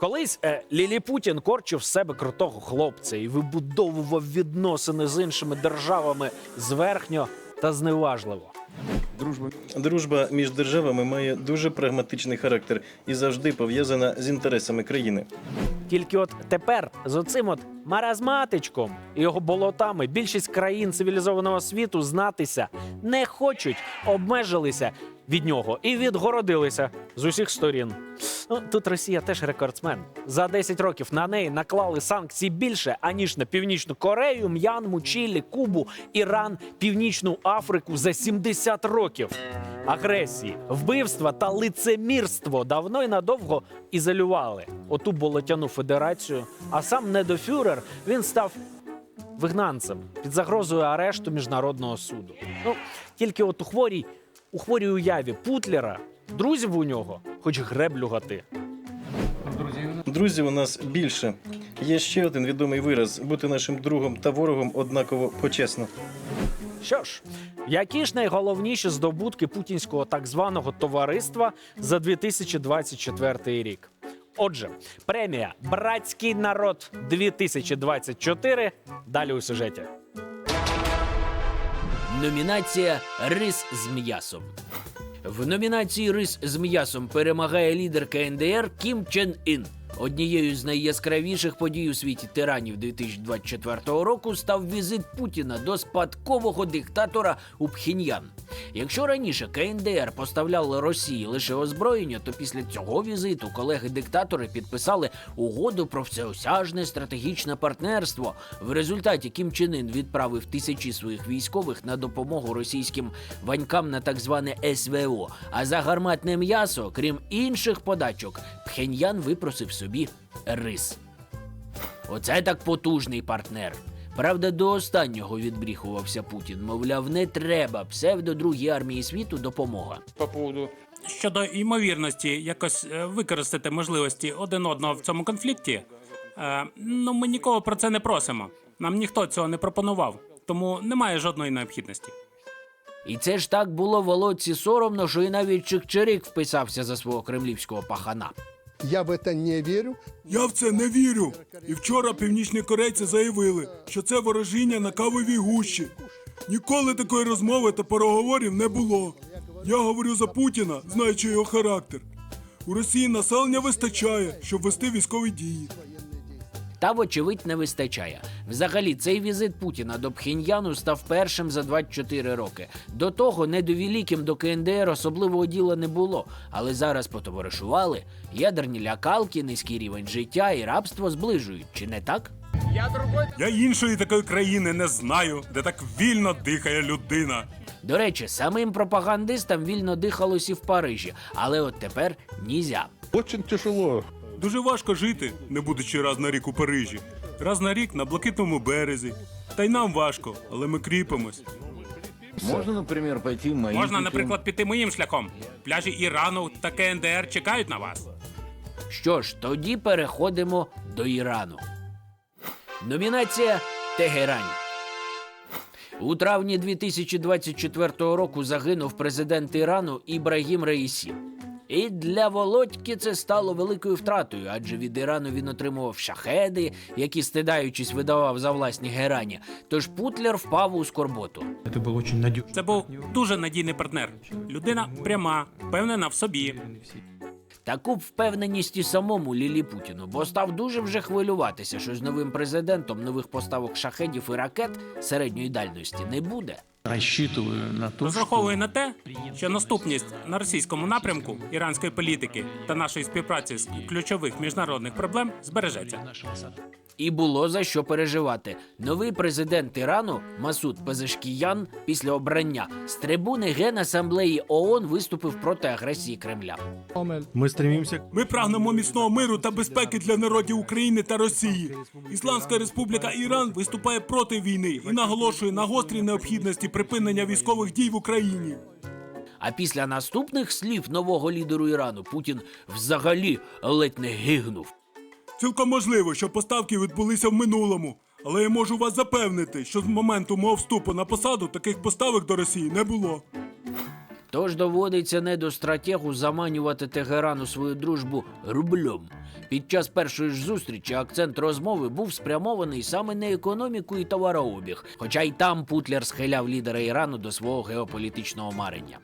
Колись е, Лілі Путін корчив з себе крутого хлопця і вибудовував відносини з іншими державами зверхньо та зневажливо. Дружба Дружба між державами має дуже прагматичний характер і завжди пов'язана з інтересами країни. Тільки от тепер з оцим от маразматичком і його болотами більшість країн цивілізованого світу знатися не хочуть, обмежилися від нього і відгородилися з усіх сторін. Ну тут Росія теж рекордсмен. За 10 років на неї наклали санкцій більше аніж на північну Корею, М'янму, Чилі, Кубу, Іран, Північну Африку за 70 років. Агресії, вбивства та лицемірство давно й надовго ізолювали оту болотяну федерацію. А сам недофюрер він став вигнанцем під загрозою арешту міжнародного суду. Ну тільки от у хворій, у хворій уяві Путлера друзів у нього, хоч греблю гати. Друзів у нас більше. Є ще один відомий вираз бути нашим другом та ворогом однаково почесно. Що ж, які ж найголовніші здобутки путінського так званого товариства за 2024 рік? Отже, премія Братський народ 2024 далі у сюжеті. Номінація Рис з м'ясом. В номінації Рис з м'ясом перемагає лідер КНДР Кім Чен Ін. Однією з найяскравіших подій у світі тиранів 2024 року став візит Путіна до спадкового диктатора у Пхіньян. Якщо раніше КНДР поставляли Росії лише озброєння, то після цього візиту колеги-диктатори підписали угоду про всеосяжне стратегічне партнерство. В результаті Кім Чен Ін відправив тисячі своїх військових на допомогу російським ванькам на так зване СВО. А за гарматне м'ясо, крім інших подачок, Пхеньян випросив собі рис. Оце так потужний партнер. Правда, до останнього відбріхувався Путін. Мовляв, не треба псевдо другій армії світу допомога. По поводу Щодо ймовірності якось е, використати можливості один одного в цьому конфлікті, е, ну ми нікого про це не просимо. Нам ніхто цього не пропонував, тому немає жодної необхідності. І це ж так було Володці соромно, що і навіть Чикчирик вписався за свого кремлівського пахана. Я в це не вірю. Я в це не вірю. І вчора північні корейці заявили, що це ворожіння на кавовій гущі. Ніколи такої розмови та переговорів не було. Я говорю за Путіна, знаючи його характер. У Росії населення вистачає, щоб вести військові дії. Та, вочевидь, не вистачає. Взагалі, цей візит Путіна до Пхеньяну став першим за 24 роки. До того недовіліким до КНДР особливого діла не було, але зараз потоваришували. Ядерні лякалки, низький рівень життя і рабство зближують, чи не так? Я іншої такої країни не знаю, де так вільно дихає людина. До речі, самим пропагандистам вільно дихалось і в Парижі, але от тепер нізя. Очень тяжело. Дуже важко жити, не будучи раз на рік у Парижі, раз на рік на блакитному березі. Та й нам важко, але ми кріпимось. можна, наприклад, пойти моїм Можна, путем? наприклад, піти моїм шляхом. Пляжі Ірану та КНДР чекають на вас. Що ж, тоді переходимо до Ірану. Номінація Тегерань. У травні 2024 року загинув президент Ірану Ібрагім Раїсі. І для Володьки це стало великою втратою, адже від Ірану він отримував шахеди, які, стидаючись, видавав за власні герані. Тож Путлер впав у скорботу. Это был очень надежный. Це був дуже надійний партнер. Людина пряма, впевнена в собі. Таку б впевненість і самому Лілі Путіну, бо став дуже вже хвилюватися, що з новим президентом нових поставок шахедів і ракет середньої дальності не буде. Рассчитываю на то, Розраховує на те, що наступність на російському напрямку іранської політики та нашої співпраці з ключових міжнародних проблем збережеться. І було за що переживати. Новий президент Ірану Масуд Пезешкіян після обрання з трибуни Генасамблеї ООН виступив проти агресії Кремля. Мы стремимся Ми прагнемо міцного миру та безпеки для народів України та Росії. Ісламська Республіка Іран виступає проти війни і наголошує на гострій необхідності припинення військових дій в Україні. А після наступних слів нового лідеру Ірану Путін взагалі ледь не гигнув. Цілком можливо, що поставки відбулися в минулому, але я можу вас запевнити, що з моменту мого вступу на посаду таких поставок до Росії не було. Тож доводиться не до стратегу заманювати Тегерану свою дружбу рублем. Під час першої ж зустрічі акцент розмови був спрямований саме на економіку і товарообіг, хоча й там Путлер схиляв лідера Ірану до свого геополітичного марення.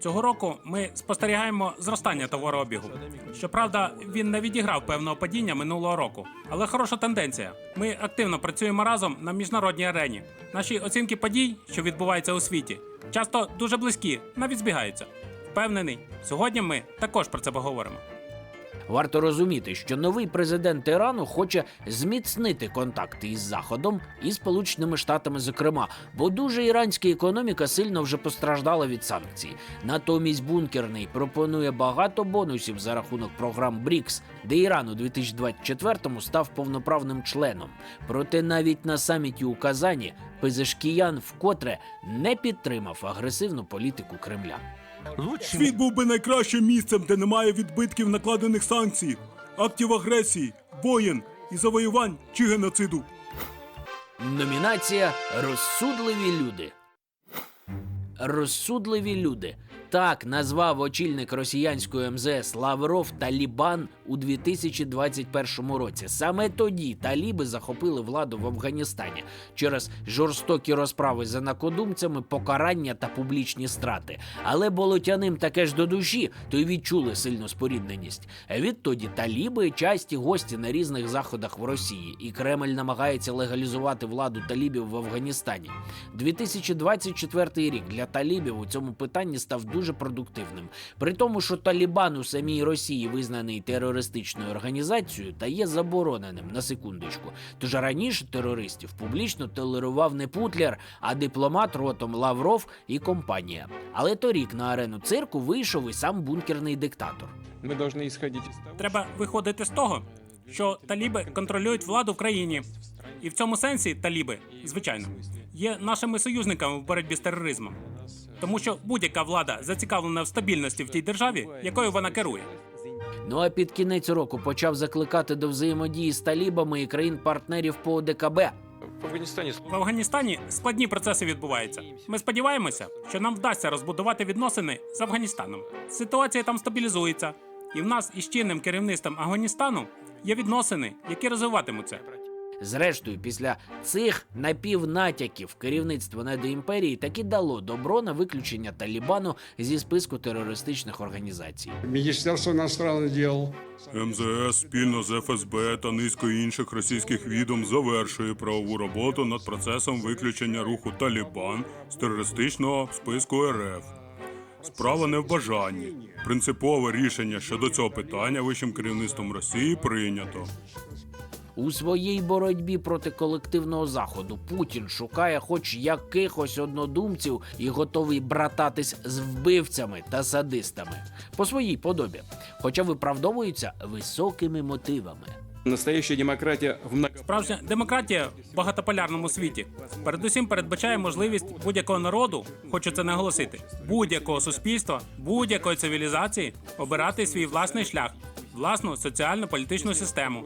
Цього року ми спостерігаємо зростання товарообігу. Щоправда, він не відіграв певного падіння минулого року, але хороша тенденція. Ми активно працюємо разом на міжнародній арені. Наші оцінки подій, що відбуваються у світі, часто дуже близькі, навіть збігаються. Впевнений, сьогодні ми також про це поговоримо. Варто розуміти, що новий президент Ірану хоче зміцнити контакти із Заходом і Сполученими Штатами, зокрема, бо дуже іранська економіка сильно вже постраждала від санкцій. Натомість бункерний пропонує багато бонусів за рахунок програм БРІКС, де Іран у 2024-му став повноправним членом. Проте навіть на саміті у Казані Пезешкіян вкотре не підтримав агресивну політику Кремля. Світ був би найкращим місцем, де немає відбитків накладених санкцій, актів агресії, воєн і завоювань чи геноциду. Номінація Розсудливі люди. Розсудливі люди. Так назвав очільник росіянської МЗС Лавров Талібан у 2021 році. Саме тоді таліби захопили владу в Афганістані через жорстокі розправи за накодумцями, покарання та публічні страти. Але болотяним таке ж до душі, то й відчули сильну спорідненість. Відтоді таліби часті гості на різних заходах в Росії, і Кремль намагається легалізувати владу талібів в Афганістані. 2024 рік для талібів у цьому питанні став дуже продуктивним. При тому, що Талібан у самій Росії визнаний терористичною організацією та є забороненим на секундочку. Тож раніше терористів публічно толерував не Путлер, а дипломат ротом Лавров і компанія. Але торік на арену цирку вийшов і сам бункерний диктатор. Мы должны исходить из Треба виходити з того, що таліби контролюють владу в країні. І в цьому сенсі таліби, звичайно, є нашими союзниками в боротьбі з тероризмом. Тому що будь-яка влада зацікавлена в стабільності в тій державі, якою вона керує. Ну а під кінець року почав закликати до взаємодії з талібами і країн-партнерів по ОДКБ. в Афганистане В Афганістані складні процеси відбуваються. Ми сподіваємося, що нам вдасться розбудувати відносини з Афганістаном. Ситуація там стабілізується, і в нас із чинним керівництвом Афганістану є відносини, які розвиватимуться. Зрештою, після цих напівнатяків керівництво недоімперії таки дало добро на виключення Талібану зі списку терористичних організацій. Министерство иностранных дел. МЗС спільно з ФСБ та низкою інших російських відом завершує правову роботу над процесом виключення руху Талібан з терористичного списку РФ. Справа не в бажанні. Принципове рішення щодо цього питання вищим керівництвом Росії прийнято. У своїй боротьбі проти колективного заходу Путін шукає хоч якихось однодумців і готовий брататись з вбивцями та садистами по своїй подобі, хоча виправдовуються високими мотивами. настоящая демократия в много... Справжня демократія в багатополярному світі передусім передбачає можливість будь-якого народу, хочу це наголосити, будь-якого суспільства, будь-якої цивілізації обирати свій власний шлях, власну соціально-політичну систему.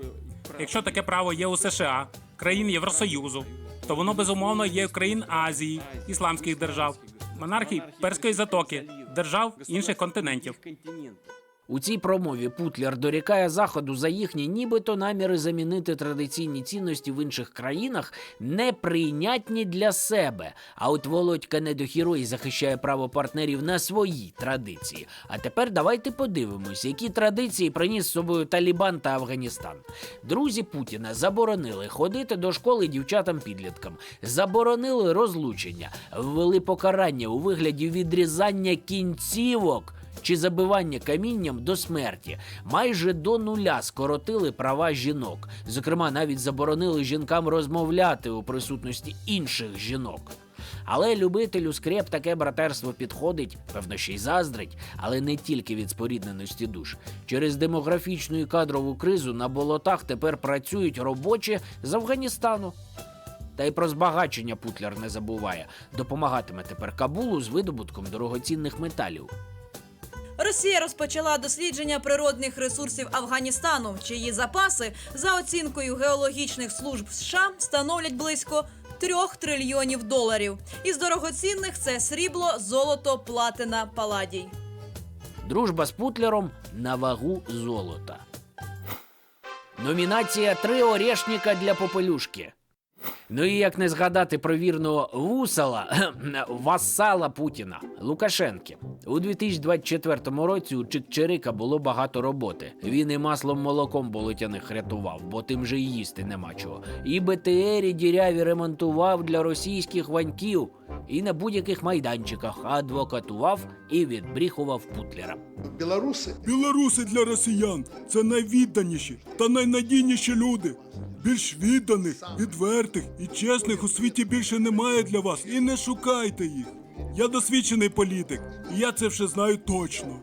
Якщо таке право є у США, країн Євросоюзу, то воно безумовно є у країн Азії, ісламських держав, монархій Перської затоки, держав інших континентів. У цій промові Путлер дорікає заходу за їхні нібито наміри замінити традиційні цінності в інших країнах неприйнятні для себе. А от Володька недохірой захищає право партнерів на свої традиції. А тепер давайте подивимось, які традиції приніс з собою Талібан та Афганістан. Друзі Путіна заборонили ходити до школи дівчатам-підліткам, заборонили розлучення, ввели покарання у вигляді відрізання кінцівок чи забивання камінням до смерті. Майже до нуля скоротили права жінок. Зокрема, навіть заборонили жінкам розмовляти у присутності інших жінок. Але любителю скреп таке братерство підходить, певно, ще й заздрить, але не тільки від спорідненості душ. Через демографічну і кадрову кризу на болотах тепер працюють робочі з Афганістану. Та й про збагачення Путляр не забуває. Допомагатиме тепер Кабулу з видобутком дорогоцінних металів. Росія розпочала дослідження природних ресурсів Афганістану, чиї запаси за оцінкою геологічних служб США становлять близько трьох трильйонів доларів. Із дорогоцінних це срібло, золото, платина, паладій. Дружба з Путлером на вагу золота. Номінація Три орешника для попелюшки. Ну і як не згадати про вірного вусала васала Путіна Лукашенки. У 2024 році у Чикчирика було багато роботи. Він і маслом молоком болотяних рятував, бо тим же й їсти нема чого. І БТРі діряві ремонтував для російських ваньків, і на будь-яких майданчиках адвокатував і відбріхував путлера. Білоруси для росіян це найвідданіші та найнадійніші люди. Більш відданих, відвертих і чесних у світі більше немає для вас. І не шукайте їх. Я досвідчений політик, і я це вже знаю точно.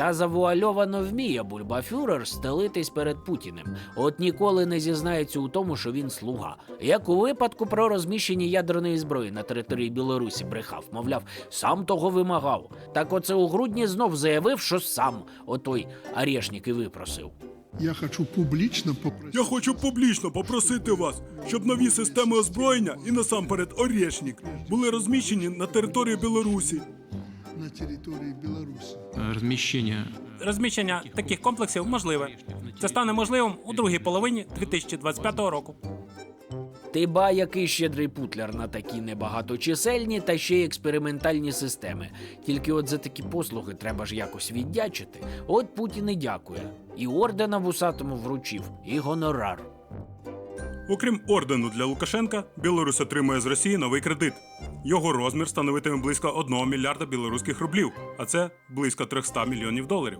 Та завуальовано вміє бульбафюрер стелитись перед Путіним. От ніколи не зізнається у тому, що він слуга. Як у випадку про розміщення ядерної зброї на території Білорусі брехав, мовляв, сам того вимагав. Так оце у грудні знов заявив, що сам отой Орешник і випросив. Я хочу публично попросить Я хочу публічно попросити вас, щоб нові системи озброєння і насамперед Орешник були розміщені на території Білорусі. на территории Беларуси. Размещение Розміщення таких комплексів можливе. Це стане можливим у другій половині 2025 року. Ти ба, який щедрий путляр на такі небагаточисельні та ще й експериментальні системи. Тільки от за такі послуги треба ж якось віддячити. От Путін і дякує. І ордена вусатому вручив, і гонорар. Окрім ордену для Лукашенка, Білорусь отримує з Росії новий кредит. Його розмір становитиме близько 1 мільярда білоруських рублів, а це близько 300 мільйонів доларів.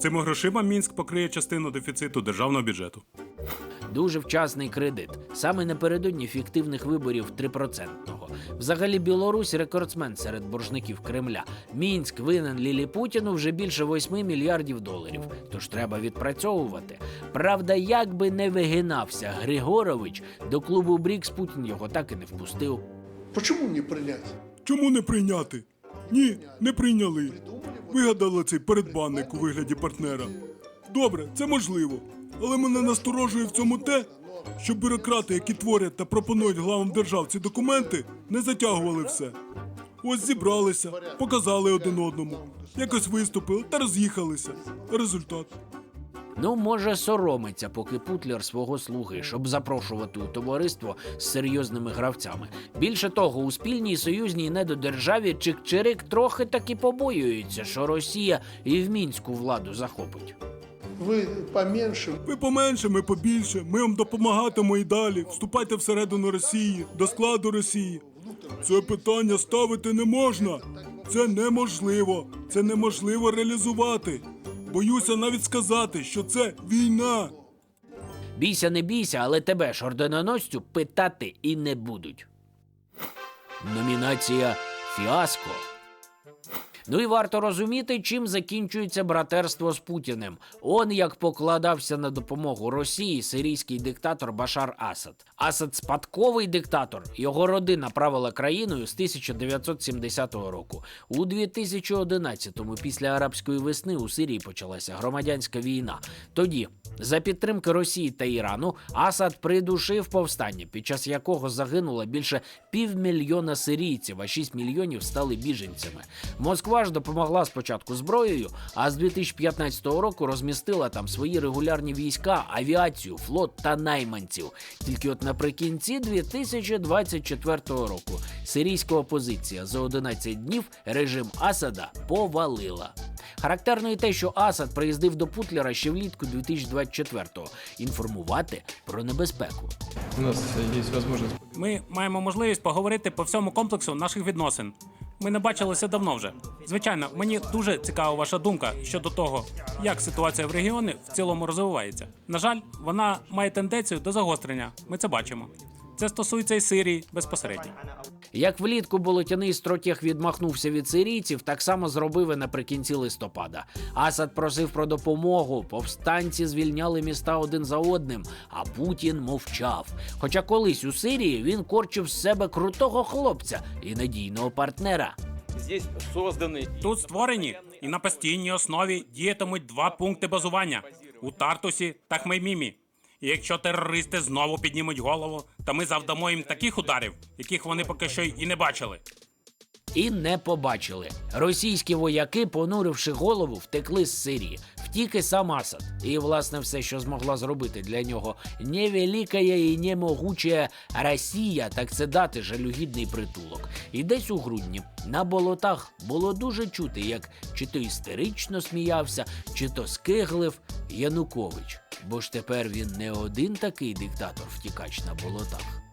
Цими грошима Мінськ покриє частину дефіциту державного бюджету. Дуже вчасний кредит, саме напередодні фіктивних виборів 3%-го. Взагалі Білорусь рекордсмен серед боржників Кремля. Мінськ винен Лілі Путіну вже більше 8 мільярдів доларів. Тож треба відпрацьовувати. Правда, як би не вигинався Григорович, до клубу Брікс Путін його так і не впустив. Почему не принять? Чому не прийняти? Ні, не прийняли. Вигадали цей передбанник у вигляді партнера. Добре, це можливо. Але мене насторожує в цьому те, що бюрократи, які творять та пропонують главам держав ці документи, не затягували все. Ось зібралися, показали один одному, якось виступили та роз'їхалися. Результат. Ну, може, соромиться, поки Путлер свого слуги, щоб запрошувати у товариство з серйозними гравцями. Більше того, у спільній союзній недодержаві Чик-Чирик трохи таки побоюється, що Росія і в мінську владу захопить. Вы поменьше. Ви поменше, ми побільше. Ми вам допомагатимемо і далі. Вступайте всередину Росії, до складу Росії. Це питання ставити не можна. Це неможливо. Це неможливо реалізувати. Боюся навіть сказати, що це війна. Бійся, не бійся, але тебе ж орденоносцю питати і не будуть. Номінація Фіаско. Ну і варто розуміти, чим закінчується братерство з Путіним. Он як покладався на допомогу Росії сирійський диктатор Башар Асад. Асад спадковий диктатор. Його родина правила країною з 1970 року. У 2011-му, після арабської весни, у Сирії почалася громадянська війна. Тоді, за підтримки Росії та Ірану, Асад придушив повстання, під час якого загинуло більше півмільйона сирійців, а 6 мільйонів стали біженцями. Москва ж допомогла спочатку зброєю, а з 2015 року розмістила там свої регулярні війська, авіацію, флот та найманців. Тільки от наприкінці 2024 року сирійська опозиція за 11 днів режим Асада повалила. Характерно і те, що Асад приїздив до Путлера ще влітку 2024-го інформувати про небезпеку. у нас есть возможность Ми маємо можливість поговорити по всьому комплексу наших відносин. Ми не бачилися давно вже. Звичайно, мені дуже цікава ваша думка щодо того, як ситуація в регіоні в цілому розвивається. На жаль, вона має тенденцію до загострення. Ми це бачимо. Це стосується і Сирії безпосередньо. Як влітку болотяний стротяг відмахнувся від сирійців, так само зробив і наприкінці листопада. Асад просив про допомогу. Повстанці звільняли міста один за одним, а Путін мовчав. Хоча колись у Сирії він корчив з себе крутого хлопця і надійного партнера. Тут створені і на постійній основі діятимуть два пункти базування у Тартусі та Хмеймімі. І якщо терористи знову піднімуть голову, то ми завдамо їм таких ударів, яких вони поки що і не бачили. І не побачили. Російські вояки, понуривши голову, втекли з Сирії. тільки сам Асад. І, власне, все, що змогла зробити для нього невелика і немогуча Росія, так це дати жалюгідний притулок. І десь у грудні на болотах було дуже чути, як чи то істерично сміявся, чи то скиглив Янукович. Бо ж тепер він не один такий диктатор-втікач на болотах.